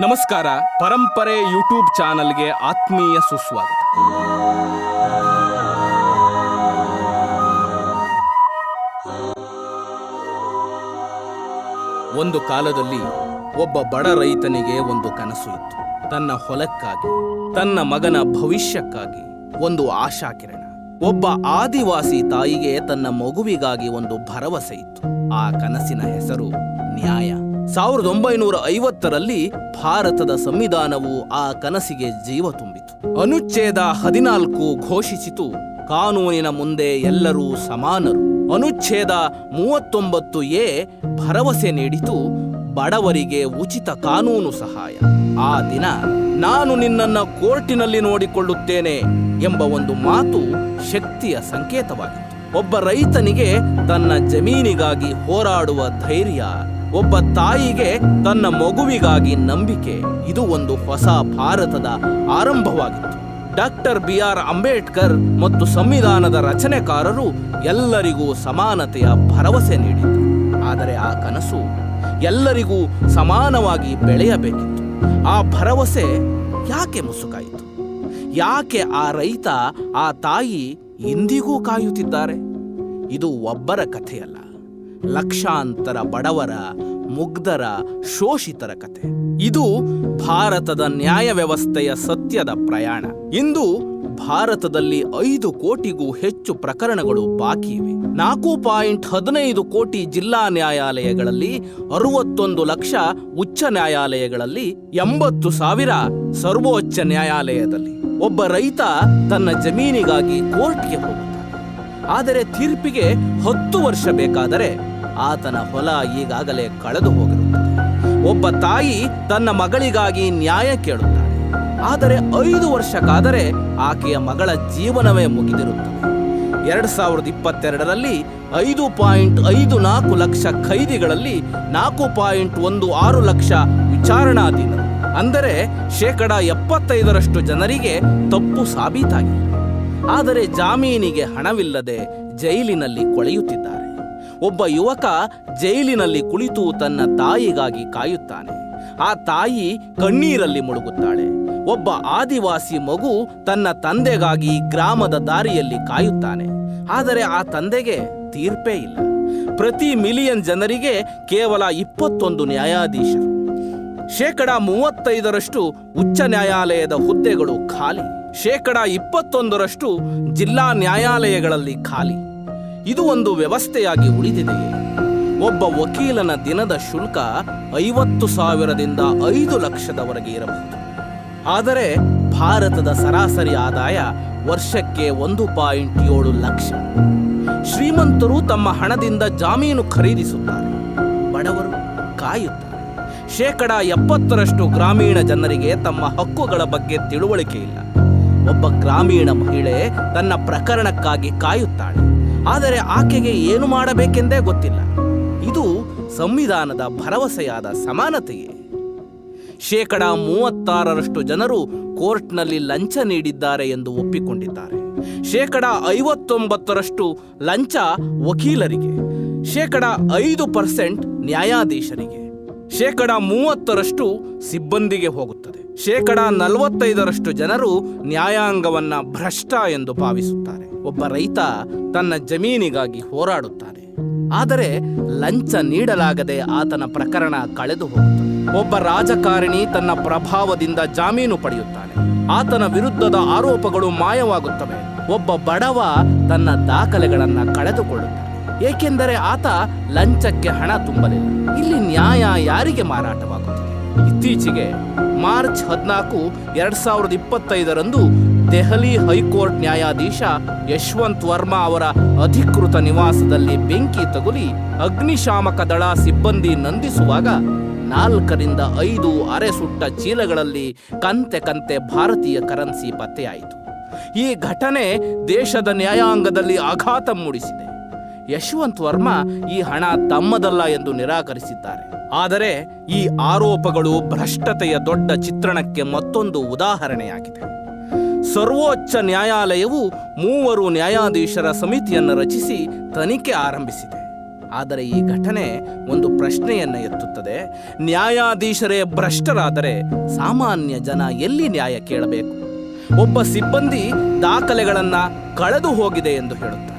ನಮಸ್ಕಾರ. ಪರಂಪರೆ ಯೂಟ್ಯೂಬ್ ಚಾನಲ್ಗೆ ಆತ್ಮೀಯ ಸುಸ್ವಾಗತ. ಒಂದು ಕಾಲದಲ್ಲಿ ಒಬ್ಬ ಬಡ ರೈತನಿಗೆ ಒಂದು ಕನಸು ಇತ್ತು. ತನ್ನ ಹೊಲಕ್ಕಾಗಿ, ತನ್ನ ಮಗನ ಭವಿಷ್ಯಕ್ಕಾಗಿ ಒಂದು ಆಶಾಕಿರಣ. ಒಬ್ಬ ಆದಿವಾಸಿ ತಾಯಿಗೆ ತನ್ನ ಮಗುವಿಗಾಗಿ ಒಂದು ಭರವಸೆ ಇತ್ತು. ಆ ಕನಸಿನ ಹೆಸರು ನ್ಯಾಯ. ಸಾವಿರದ ಒಂಬೈನೂರ ಐವತ್ತರಲ್ಲಿ ಭಾರತದ ಸಂವಿಧಾನವು ಆ ಕನಸಿಗೆ ಜೀವ ತುಂಬಿತು. ಅನುಚ್ಛೇದ ಹದಿನಾಲ್ಕು ಘೋಷಿಸಿತು. ಕಾನೂನಿನ ಮುಂದೆ ಎಲ್ಲರೂ ಸಮಾನರು. ಅನುಚ್ಛೇದ ಮೂವತ್ತೊಂಬತ್ತು ಎ ಭರವಸೆ ನೀಡಿತು. ಬಡವರಿಗೆ ಉಚಿತ ಕಾನೂನು ಸಹಾಯ. ಆ ದಿನ ನಾನು ನಿನ್ನನ್ನ ಕೋರ್ಟಿನಲ್ಲಿ ನೋಡಿಕೊಳ್ಳುತ್ತೇನೆ ಎಂಬ ಒಂದು ಮಾತು ಶಕ್ತಿಯ ಸಂಕೇತವಾಗಿತ್ತು ಒಬ್ಬ ರೈತನಿಗೆ ತನ್ನ ಜಮೀನಿಗಾಗಿ ಹೋರಾಡುವ ಧೈರ್ಯ, ಒಬ್ಬ ತಾಯಿಗೆ ತನ್ನ ಮಗುವಿಗಾಗಿ ನಂಬಿಕೆ, ಇದು ಒಂದು ಹೊಸ ಭಾರತದ ಆರಂಭವಾಗಿತ್ತು. ಡಾಕ್ಟರ್ ಬಿ ಆರ್ ಅಂಬೇಡ್ಕರ್ ಮತ್ತು ಸಂವಿಧಾನದ ರಚನೆಕಾರರು ಎಲ್ಲರಿಗೂ ಸಮಾನತೆಯ ಭರವಸೆ ನೀಡಿದರು. ಆದರೆ ಆ ಕನಸು ಎಲ್ಲರಿಗೂ ಸಮಾನವಾಗಿ ಬೆಳೆಯಬೇಕಿತ್ತು. ಆ ಭರವಸೆ ಯಾಕೆ ಮುಸುಕಾಯಿತು? ಯಾಕೆ ಆ ರೈತ, ಆ ತಾಯಿ ಇಂದಿಗೂ ಕಾಯುತ್ತಿದ್ದಾರೆ. ಇದು ಒಬ್ಬರ ಕಥೆಯಲ್ಲ. ಲಕ್ಷಾಂತರ ಬಡವರ, ಮುಗ್ಧರ, ಶೋಷಿತರ ಕಥೆ. ಇದು ಭಾರತದ ನ್ಯಾಯ ವ್ಯವಸ್ಥೆಯ ಸತ್ಯದ ಪ್ರಯಾಣ. ಇಂದು ಭಾರತದಲ್ಲಿ ಐದು ಕೋಟಿಗೂ ಹೆಚ್ಚು ಪ್ರಕರಣಗಳು ಬಾಕಿ ಇವೆ. ನಾಲ್ಕು ಪಾಯಿಂಟ್ ಹದಿನೈದು ಕೋಟಿ ಜಿಲ್ಲಾ ನ್ಯಾಯಾಲಯಗಳಲ್ಲಿ, ಅರವತ್ತೊಂದು ಲಕ್ಷ ಉಚ್ಚ ನ್ಯಾಯಾಲಯಗಳಲ್ಲಿ, ಎಂಬತ್ತು ಸಾವಿರ ಸರ್ವೋಚ್ಚ ನ್ಯಾಯಾಲಯದಲ್ಲಿ. ಒಬ್ಬ ರೈತ ತನ್ನ ಜಮೀನಿಗಾಗಿ ಕೋರ್ಟ್ಗೆ ಹೋಗುತ್ತಾನೆ. ಆದರೆ ತೀರ್ಪಿಗೆ ಹತ್ತು ವರ್ಷ ಬೇಕಾದರೆ ಆತನ ಹೊಲ ಈಗಾಗಲೇ ಕಳೆದು ಹೋಗಿರುತ್ತದೆ. ಒಬ್ಬ ತಾಯಿ ತನ್ನ ಮಗಳಿಗಾಗಿ ನ್ಯಾಯ ಕೇಳುತ್ತಾಳೆ. ಆದರೆ ಐದು ವರ್ಷಕ್ಕಾದರೆ ಆಕೆಯ ಮಗಳ ಜೀವನವೇ ಮುಗಿದಿರುತ್ತದೆ. ಎರಡು ಸಾವಿರದ ಇಪ್ಪತ್ತೆರಡರಲ್ಲಿ ಐದು ಪಾಯಿಂಟ್ ಐದು ನಾಲ್ಕು ಲಕ್ಷ ಖೈದಿಗಳಲ್ಲಿ ನಾಲ್ಕು ಪಾಯಿಂಟ್ ಒಂದು ಆರು ಲಕ್ಷ ವಿಚಾರಣಾಧೀನರು. ಅಂದರೆ ಶೇಕಡ ಎಪ್ಪತ್ತೈದರಷ್ಟು ಜನರಿಗೆ ತಪ್ಪು ಸಾಬೀತಾಗಿದೆ. ಆದರೆ ಜಾಮೀನಿಗೆ ಹಣವಿಲ್ಲದೆ ಜೈಲಿನಲ್ಲಿ ಕೊಳೆಯುತ್ತಿದ್ದಾರೆ. ಒಬ್ಬ ಯುವಕ ಜೈಲಿನಲ್ಲಿ ಕುಳಿತು ತನ್ನ ತಾಯಿಗಾಗಿ ಕಾಯುತ್ತಾನೆ. ಆ ತಾಯಿ ಕಣ್ಣೀರಲ್ಲಿ ಮುಳುಗುತ್ತಾಳೆ. ಒಬ್ಬ ಆದಿವಾಸಿ ಮಗು ತನ್ನ ತಂದೆಗಾಗಿ ಗ್ರಾಮದ ದಾರಿಯಲ್ಲಿ ಕಾಯುತ್ತಾನೆ. ಆದರೆ ಆ ತಂದೆಗೆ ತೀರ್ಪೇ ಇಲ್ಲ. ಪ್ರತಿ ಮಿಲಿಯನ್ ಜನರಿಗೆ ಕೇವಲ ಇಪ್ಪತ್ತೊಂದು ನ್ಯಾಯಾಧೀಶರು. ಶೇಕಡ ಮೂವತ್ತೈದರಷ್ಟು ಉಚ್ಚ ನ್ಯಾಯಾಲಯದ ಹುದ್ದೆಗಳು ಖಾಲಿ. ಶೇಕಡ ಇಪ್ಪತ್ತೊಂದರಷ್ಟು ಜಿಲ್ಲಾ ನ್ಯಾಯಾಲಯಗಳಲ್ಲಿ ಖಾಲಿ. ಇದು ಒಂದು ವ್ಯವಸ್ಥೆಯಾಗಿ ಉಳಿದಿದೆಯೇ ಒಬ್ಬ ವಕೀಲನ ದಿನದ ಶುಲ್ಕ ಐವತ್ತು ಸಾವಿರದಿಂದ ಐದು ಲಕ್ಷದವರೆಗೆ ಇರಬಹುದು. ಆದರೆ ಭಾರತದ ಸರಾಸರಿ ಆದಾಯ ವರ್ಷಕ್ಕೆ ಒಂದು ಪಾಯಿಂಟ್ ಏಳು ಲಕ್ಷ. ಶ್ರೀಮಂತರು ತಮ್ಮ ಹಣದಿಂದ ಜಾಮೀನು ಖರೀದಿಸುತ್ತಾರೆ. ಬಡವರು ಕಾಯುತ್ತಾರೆ. ಶೇಕಡ ಎಪ್ಪತ್ತರಷ್ಟು ಗ್ರಾಮೀಣ ಜನರಿಗೆ ತಮ್ಮ ಹಕ್ಕುಗಳ ಬಗ್ಗೆ ತಿಳುವಳಿಕೆ ಇಲ್ಲ. ಒಬ್ಬ ಗ್ರಾಮೀಣ ಮಹಿಳೆ ತನ್ನ ಪ್ರಕರಣಕ್ಕಾಗಿ ಕಾಯುತ್ತಾಳೆ. ಆದರೆ ಆಕೆಗೆ ಏನು ಮಾಡಬೇಕೆಂದೇ ಗೊತ್ತಿಲ್ಲ. ಇದು ಸಂವಿಧಾನದ ಭರವಸೆಯಾದ ಸಮಾನತೆಯೇ? ಶೇಕಡ ಮೂವತ್ತಾರರಷ್ಟು ಜನರು ಕೋರ್ಟ್ನಲ್ಲಿ ಲಂಚ ನೀಡಿದ್ದಾರೆ ಎಂದು ಒಪ್ಪಿಕೊಂಡಿದ್ದಾರೆ. ಶೇಕಡ ಐವತ್ತೊಂಬತ್ತರಷ್ಟು ಲಂಚ ವಕೀಲರಿಗೆ. ಶೇಕಡ ಐದು ಪರ್ಸೆಂಟ್ ನ್ಯಾಯಾಧೀಶರಿಗೆ. ಶೇಕಡ ಮೂವತ್ತರಷ್ಟು ಸಿಬ್ಬಂದಿಗೆ ಹೋಗುತ್ತದೆ. ಶೇಕಡ ನಲವತ್ತೈದರಷ್ಟು ಜನರು ನ್ಯಾಯಾಂಗವನ್ನ ಭ್ರಷ್ಟ ಎಂದು ಭಾವಿಸುತ್ತಾರೆ. ಒಬ್ಬ ರೈತ ತನ್ನ ಜಮೀನಿಗಾಗಿ ಹೋರಾಡುತ್ತಾನೆ ಆದರೆ ಲಂಚ ನೀಡಲಾಗದೆ ಆತನ ಪ್ರಕರಣ ಕಳೆದು ಹೋಗುತ್ತದೆ. ಒಬ್ಬ ರಾಜಕಾರಣಿ ತನ್ನ ಪ್ರಭಾವದಿಂದ ಜಾಮೀನು ಪಡೆಯುತ್ತಾನೆ. ಆತನ ವಿರುದ್ಧದ ಆರೋಪಗಳು ಮಾಯವಾಗುತ್ತವೆ. ಒಬ್ಬ ಬಡವ ತನ್ನ ದಾಖಲೆಗಳನ್ನು ಕಳೆದುಕೊಳ್ಳುತ್ತಾನೆ. ಏಕೆಂದರೆ ಆತ ಲಂಚಕ್ಕೆ ಹಣ ತುಂಬಲಿಲ್ಲ. ಇಲ್ಲಿ ನ್ಯಾಯ ಯಾರಿಗೆ ಮಾರಾಟವಾಗುತ್ತದೆ? ಇತ್ತೀಚೆಗೆ ಮಾರ್ಚ್ ಹದಿನಾಲ್ಕು, ಎರಡ್ ಸಾವಿರದ ಇಪ್ಪತ್ತೈದರಂದು ದೆಹಲಿ ಹೈಕೋರ್ಟ್ ನ್ಯಾಯಾಧೀಶ ಯಶವಂತ್ ವರ್ಮಾ ಅವರ ಅಧಿಕೃತ ನಿವಾಸದಲ್ಲಿ ಬೆಂಕಿ ತಗುಲಿ ಅಗ್ನಿಶಾಮಕ ದಳ ಸಿಬ್ಬಂದಿ ನಂದಿಸುವಾಗ ನಾಲ್ಕರಿಂದ ಐದು ಅರೆ ಸುಟ್ಟ ಚೀಲಗಳಲ್ಲಿ ಕಂತೆ ಕಂತೆ ಭಾರತೀಯ ಕರೆನ್ಸಿ ಪತ್ತೆಯಾಯಿತು. ಈ ಘಟನೆ ದೇಶದ ನ್ಯಾಯಾಂಗದಲ್ಲಿ ಆಘಾತ ಮೂಡಿಸಿದೆ. ಯಶವಂತ್ ವರ್ಮಾ ಈ ಹಣ ತಮ್ಮದಲ್ಲ ಎಂದು ನಿರಾಕರಿಸಿದ್ದಾರೆ. ಆದರೆ ಈ ಆರೋಪಗಳು ಭ್ರಷ್ಟತೆಯ ದೊಡ್ಡ ಚಿತ್ರಣಕ್ಕೆ ಮತ್ತೊಂದು ಉದಾಹರಣೆಯಾಗಿದೆ. ಸರ್ವೋಚ್ಚ ನ್ಯಾಯಾಲಯವು ಮೂವರು ನ್ಯಾಯಾಧೀಶರ ಸಮಿತಿಯನ್ನು ರಚಿಸಿ ತನಿಖೆ ಆರಂಭಿಸಿದೆ. ಆದರೆ ಈ ಘಟನೆ ಒಂದು ಪ್ರಶ್ನೆಯನ್ನು ಎತ್ತುತ್ತದೆ. ನ್ಯಾಯಾಧೀಶರೇ ಭ್ರಷ್ಟರಾದರೆ ಸಾಮಾನ್ಯ ಜನ ಎಲ್ಲಿ ನ್ಯಾಯ ಕೇಳಬೇಕು? ಒಬ್ಬ ಸಿಬ್ಬಂದಿ ದಾಖಲೆಗಳನ್ನು ಕಳೆದು ಹೋಗಿದೆ ಎಂದು ಹೇಳುತ್ತಾನೆ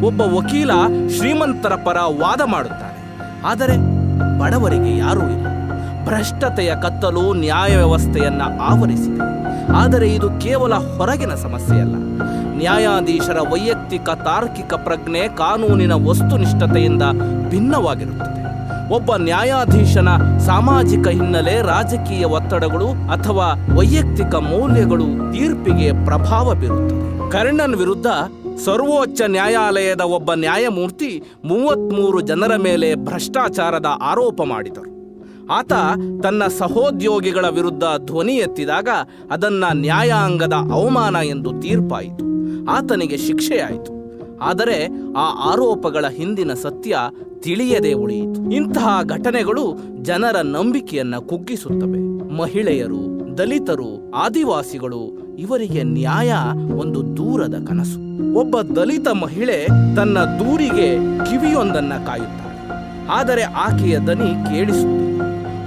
ಒಬ್ಬ ವಕೀಲ ಶ್ರೀಮಂತರ ಪರ ವಾದ ಮಾಡುತ್ತಾನೆ ಆದರೆ ಬಡವರಿಗೆ ಯಾರೂ ಇಲ್ಲ. ಭ್ರಷ್ಟತೆಯ ಕತ್ತಲು ನ್ಯಾಯ ವ್ಯವಸ್ಥೆಯನ್ನು ಆವರಿಸಿದೆ. ಆದರೆ ಇದು ಕೇವಲ ಹೊರಗಿನ ಸಮಸ್ಯೆಯಲ್ಲ. ನ್ಯಾಯಾಧೀಶರ ವೈಯಕ್ತಿಕ ತಾರ್ಕಿಕ ಪ್ರಜ್ಞೆ ಕಾನೂನಿನ ವಸ್ತುನಿಷ್ಠತೆಯಿಂದ ಭಿನ್ನವಾಗಿರುತ್ತದೆ. ಒಬ್ಬ ನ್ಯಾಯಾಧೀಶನ ಸಾಮಾಜಿಕ ಹಿನ್ನೆಲೆ, ರಾಜಕೀಯ ಒತ್ತಡಗಳು ಅಥವಾ ವೈಯಕ್ತಿಕ ಮೌಲ್ಯಗಳು ತೀರ್ಪಿಗೆ ಪ್ರಭಾವ ಬೀರುತ್ತದೆ. ಕರ್ಣನ್ ವಿರುದ್ಧ ಸರ್ವೋಚ್ಚ ನ್ಯಾಯಾಲಯದ ಒಬ್ಬ ನ್ಯಾಯಮೂರ್ತಿ ಮೂವತ್ಮೂರು ಜನರ ಮೇಲೆ ಭ್ರಷ್ಟಾಚಾರದ ಆರೋಪ ಮಾಡಿದರು. ಆತ ತನ್ನ ಸಹೋದ್ಯೋಗಿಗಳ ವಿರುದ್ಧ ಧ್ವನಿ ಎತ್ತಿದಾಗ ಅದನ್ನ ನ್ಯಾಯಾಂಗದ ಅವಮಾನ ಎಂದು ತೀರ್ಪಾಯಿತು. ಆತನಿಗೆ ಶಿಕ್ಷೆಯಾಯಿತು. ಆದರೆ ಆ ಆರೋಪಗಳ ಹಿಂದಿನ ಸತ್ಯ ತಿಳಿಯದೆ ಉಳಿಯಿತು. ಇಂತಹ ಘಟನೆಗಳು ಜನರ ನಂಬಿಕೆಯನ್ನ ಕುಗ್ಗಿಸುತ್ತವೆ. ಮಹಿಳೆಯರು, ದಲಿತರು, ಆದಿವಾಸಿಗಳು ಇವರಿಗೆ ನ್ಯಾಯ ಒಂದು ದೂರದ ಕನಸು. ಒಬ್ಬ ದಲಿತ ಮಹಿಳೆ ತನ್ನ ದೂರಿಗೆ ಕಿವಿಯೊಂದನ್ನು ಕಾಯುತ್ತಾಳೆ ಆದರೆ ಆಕೆಯ ದನಿ ಕೇಳಿಸುತ್ತಿಲ್ಲ.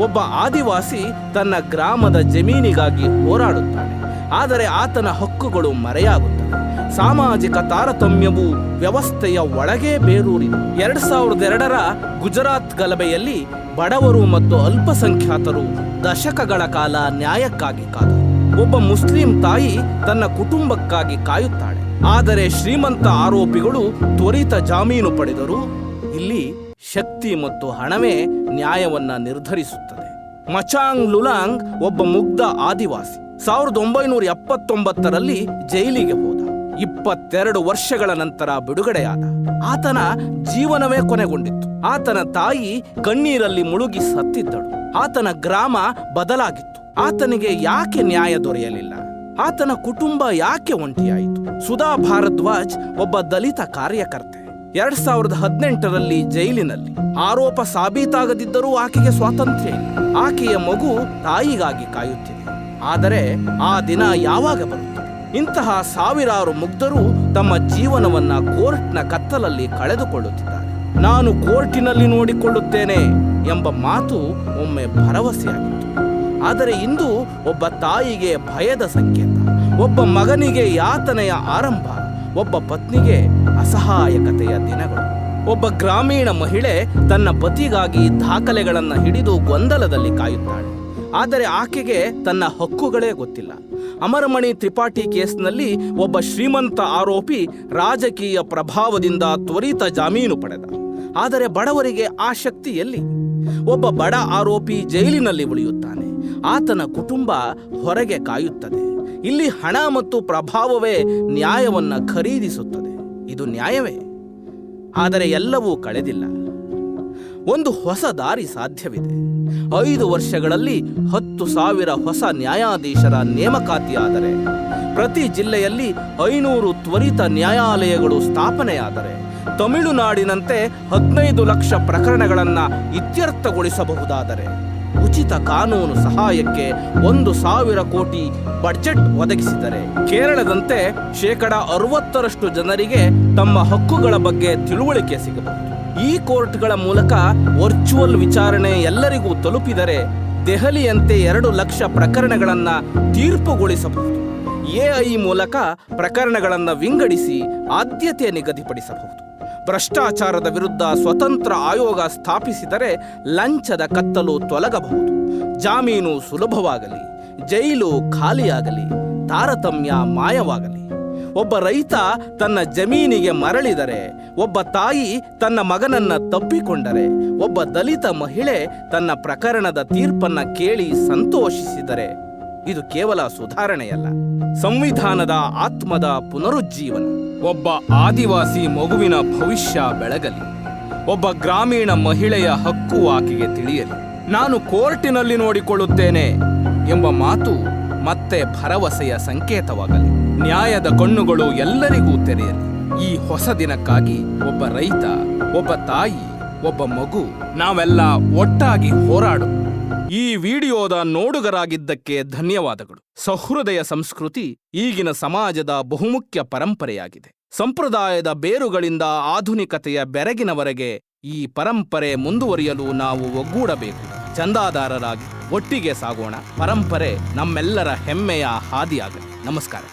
ಒಬ್ಬ ಆದಿವಾಸಿ ತನ್ನ ಗ್ರಾಮದ ಜಮೀನಿಗಾಗಿ ಹೋರಾಡುತ್ತಾನೆ, ಆದರೆ ಆತನ ಹಕ್ಕುಗಳು ಮರೆಯಾಗುತ್ತವೆ. ಸಾಮಾಜಿಕ ತಾರತಮ್ಯವು ವ್ಯವಸ್ಥೆಯ ಒಳಗೇ ಬೇರೂರಿದೆ. ಎರಡ್ ಸಾವಿರದ ಎರಡರ ಗುಜರಾತ್ ಗಲಭೆಯಲ್ಲಿ ಬಡವರು ಮತ್ತು ಅಲ್ಪಸಂಖ್ಯಾತರು ದಶಕಗಳ ಕಾಲ ನ್ಯಾಯಕ್ಕಾಗಿ ಕಾದರು ಒಬ್ಬ ಮುಸ್ಲಿಂ ತಾಯಿ ತನ್ನ ಕುಟುಂಬಕ್ಕಾಗಿ ಕಾಯುತ್ತಾಳೆ. ಆದರೆ ಶ್ರೀಮಂತ ಆರೋಪಿಗಳು ತ್ವರಿತ ಜಾಮೀನು ಪಡೆದರು ಇಲ್ಲಿ ಶಕ್ತಿ ಮತ್ತು ಹಣವೇ ನ್ಯಾಯವನ್ನ ನಿರ್ಧರಿಸುತ್ತದೆ. ಮಚಾಂಗ್ ಲುಲಾಂಗ್ ಒಬ್ಬ ಮುಗ್ಧ ಆದಿವಾಸಿ ಸಾವಿರದ ಒಂಬೈನೂರ ಎಪ್ಪತ್ತೊಂಬತ್ತರಲ್ಲಿ ಜೈಲಿಗೆ ಹೋದ. ಇಪ್ಪತ್ತೆರಡು ವರ್ಷಗಳ ನಂತರ ಬಿಡುಗಡೆಯಾದ. ಆತನ ಜೀವನವೇ ಕೊನೆಗೊಂಡಿತ್ತು. ಆತನ ತಾಯಿ ಕಣ್ಣೀರಲ್ಲಿ ಮುಳುಗಿ ಸತ್ತಿದ್ದಳು. ಆತನ ಗ್ರಾಮ ಬದಲಾಗಿತ್ತು. ಆತನಿಗೆ ಯಾಕೆ ನ್ಯಾಯ ದೊರೆಯಲಿಲ್ಲ? ಆತನ ಕುಟುಂಬ ಯಾಕೆ ಒಂಟಿಯಾಯಿತು? ಸುಧಾ ಭಾರದ್ವಾಜ್ ಒಬ್ಬ ದಲಿತ ಕಾರ್ಯಕರ್ತೆ. ಎರಡ್ ಸಾವಿರದ ಹದಿನೆಂಟರಲ್ಲಿ ಜೈಲಿನಲ್ಲಿ. ಆರೋಪ ಸಾಬೀತಾಗದಿದ್ದರೂ ಆಕೆಗೆ ಸ್ವಾತಂತ್ರ್ಯ ಆಕೆಯ ಮಗು ತಾಯಿಗಾಗಿ ಕಾಯುತ್ತಿದೆ. ಆದರೆ ಆ ದಿನ ಯಾವಾಗ ಬರುತ್ತೆ ಇಂತಹ ಸಾವಿರಾರು ಮುಗ್ಧರು ತಮ್ಮ ಜೀವನವನ್ನ ಕೋರ್ಟ್ನ ಕತ್ತಲಲ್ಲಿ ಕಳೆದುಕೊಳ್ಳುತ್ತಿದ್ದಾರೆ. ನಾನು ಕೋರ್ಟಿನಲ್ಲಿ ನೋಡಿಕೊಳ್ಳುತ್ತೇನೆ ಎಂಬ ಮಾತು ಒಮ್ಮೆ ಭರವಸೆಯಾಗಿತ್ತು ಆದರೆ ಇಂದು ಒಬ್ಬ ತಾಯಿಗೆ ಭಯದ ಸಂಕೇತ, ಒಬ್ಬ ಮಗನಿಗೆ ಯಾತನೆಯ ಆರಂಭ, ಒಬ್ಬ ಪತ್ನಿಗೆ ಅಸಹಾಯಕತೆಯ ದಿನಗಳು. ಒಬ್ಬ ಗ್ರಾಮೀಣ ಮಹಿಳೆ ತನ್ನ ಪತಿಗಾಗಿ ದಾಖಲೆಗಳನ್ನು ಹಿಡಿದು ಗೊಂದಲದಲ್ಲಿ ಕಾಯುತ್ತಾಳೆ. ಆದರೆ ಆಕೆಗೆ ತನ್ನ ಹಕ್ಕುಗಳೇ ಗೊತ್ತಿಲ್ಲ. ಅಮರಮಣಿ ತ್ರಿಪಾಠಿ ಕೇಸ್ನಲ್ಲಿ ಒಬ್ಬ ಶ್ರೀಮಂತ ಆರೋಪಿ ರಾಜಕೀಯ ಪ್ರಭಾವದಿಂದ ತ್ವರಿತ ಜಾಮೀನು ಪಡೆದ. ಆದರೆ ಬಡವರಿಗೆ ಆ ಶಕ್ತಿಯಲ್ಲಿ ಒಬ್ಬ ಬಡ ಆರೋಪಿ ಜೈಲಿನಲ್ಲಿ ಉಳಿಯುತ್ತಾನೆ. ಆತನ ಕುಟುಂಬ ಹೊರಗೆ ಕಾಯುತ್ತದೆ. ಇಲ್ಲಿ ಹಣ ಮತ್ತು ಪ್ರಭಾವವೇ ನ್ಯಾಯವನ್ನು ಖರೀದಿಸುತ್ತದೆ. ಇದು ನ್ಯಾಯವೇ? ಆದರೆ ಎಲ್ಲವೂ ಕಳೆದಿಲ್ಲ. ಒಂದು ಹೊಸ ದಾರಿ ಸಾಧ್ಯವಿದೆ. ಐದು ವರ್ಷಗಳಲ್ಲಿ ಹತ್ತು ಸಾವಿರ ಹೊಸ ನ್ಯಾಯಾಧೀಶರ ನೇಮಕಾತಿಯಾದರೆ, ಪ್ರತಿ ಜಿಲ್ಲೆಯಲ್ಲಿ ಐನೂರು ತ್ವರಿತ ನ್ಯಾಯಾಲಯಗಳು ಸ್ಥಾಪನೆಯಾದರೆ, ತಮಿಳುನಾಡಿನಂತೆ ಹದಿನೈದು ಲಕ್ಷ ಪ್ರಕರಣಗಳನ್ನು ಇತ್ಯರ್ಥಗೊಳಿಸಬಹುದಾದರೆ ಉಚಿತ ಕಾನೂನು ಸಹಾಯಕ್ಕೆ ಒಂದು ಸಾವಿರ ಕೋಟಿ ಬಡ್ಜೆಟ್ ಒದಗಿಸಿದರೆ. ಕೇರಳದಂತೆ ಶೇಕಡ ಅರವತ್ತರಷ್ಟು ಜನರಿಗೆ ತಮ್ಮ ಹಕ್ಕುಗಳ ಬಗ್ಗೆ ತಿಳುವಳಿಕೆ ಸಿಗಬಹುದು. ಈ ಕೋರ್ಟ್ಗಳ ಮೂಲಕ ವರ್ಚುವಲ್ ವಿಚಾರಣೆ ಎಲ್ಲರಿಗೂ ತಲುಪಿದರೆ ದೆಹಲಿಯಂತೆ ಎರಡು ಲಕ್ಷ ಪ್ರಕರಣಗಳನ್ನು ತೀರ್ಪುಗೊಳಿಸಬಹುದು. ಎಐ ಮೂಲಕ ಪ್ರಕರಣಗಳನ್ನು ವಿಂಗಡಿಸಿ ಆದ್ಯತೆ ನಿಗದಿಪಡಿಸಬಹುದು. ಭ್ರಷ್ಟಾಚಾರದ ವಿರುದ್ಧ ಸ್ವತಂತ್ರ ಆಯೋಗ ಸ್ಥಾಪಿಸಿದರೆ ಲಂಚದ ಕತ್ತಲು ತೊಲಗಬಹುದು. ಜಾಮೀನು ಸುಲಭವಾಗಲಿ, ಜೈಲು ಖಾಲಿಯಾಗಲಿ, ತಾರತಮ್ಯ ಮಾಯವಾಗಲಿ. ಒಬ್ಬ ರೈತ ತನ್ನ ಜಮೀನಿಗೆ ಮರಳಿದರೆ, ಒಬ್ಬ ತಾಯಿ ತನ್ನ ಮಗನನ್ನ ತಪ್ಪಿಕೊಂಡರೆ, ಒಬ್ಬ ದಲಿತ ಮಹಿಳೆ ತನ್ನ ಪ್ರಕರಣದ ತೀರ್ಪನ್ನು ಕೇಳಿ ಸಂತೋಷಿಸಿದರೆ, ಇದು ಕೇವಲ ಸುಧಾರಣೆಯಲ್ಲ, ಸಂವಿಧಾನದ ಆತ್ಮದ ಪುನರುಜ್ಜೀವನ. ಒಬ್ಬ ಆದಿವಾಸಿ ಮಗುವಿನ ಭವಿಷ್ಯ ಬೆಳಗಲಿ. ಒಬ್ಬ ಗ್ರಾಮೀಣ ಮಹಿಳೆಯ ಹಕ್ಕು ಆಕೆಗೆ ತಿಳಿಯಲಿ. ನಾನು ಕೋರ್ಟಿನಲ್ಲಿ ನೋಡಿಕೊಳ್ಳುತ್ತೇನೆ ಎಂಬ ಮಾತು ಮತ್ತೆ ಭರವಸೆಯ ಸಂಕೇತವಾಗಲಿ. ನ್ಯಾಯದ ಕಣ್ಣುಗಳು ಎಲ್ಲರಿಗೂ ತೆರೆಯಲಿ. ಈ ಹೊಸ ದಿನಕ್ಕಾಗಿ ಒಬ್ಬ ರೈತ, ಒಬ್ಬ ತಾಯಿ, ಒಬ್ಬ ಮಗು, ನಾವೆಲ್ಲ ಒಟ್ಟಾಗಿ ಹೋರಾಡು ಈ ವಿಡಿಯೋದ ನೋಡುಗರಾಗಿದ್ದಕ್ಕೆ ಧನ್ಯವಾದಗಳು. ಸಹೃದಯ ಸಂಸ್ಕೃತಿ ಈಗಿನ ಸಮಾಜದ ಬಹುಮುಖ್ಯ ಪರಂಪರೆಯಾಗಿದೆ. ಸಂಪ್ರದಾಯದ ಬೇರುಗಳಿಂದ ಆಧುನಿಕತೆಯ ಬೆರಗಿನವರೆಗೆ ಈ ಪರಂಪರೆ ಮುಂದುವರಿಯಲು ನಾವು ಒಗ್ಗೂಡಬೇಕು. ಚಂದಾದಾರರಾಗಿ ಒಟ್ಟಿಗೆ ಸಾಗೋಣ. ಪರಂಪರೆ ನಮ್ಮೆಲ್ಲರ ಹೆಮ್ಮೆಯ ಹಾದಿಯಾಗಲಿ. ನಮಸ್ಕಾರ.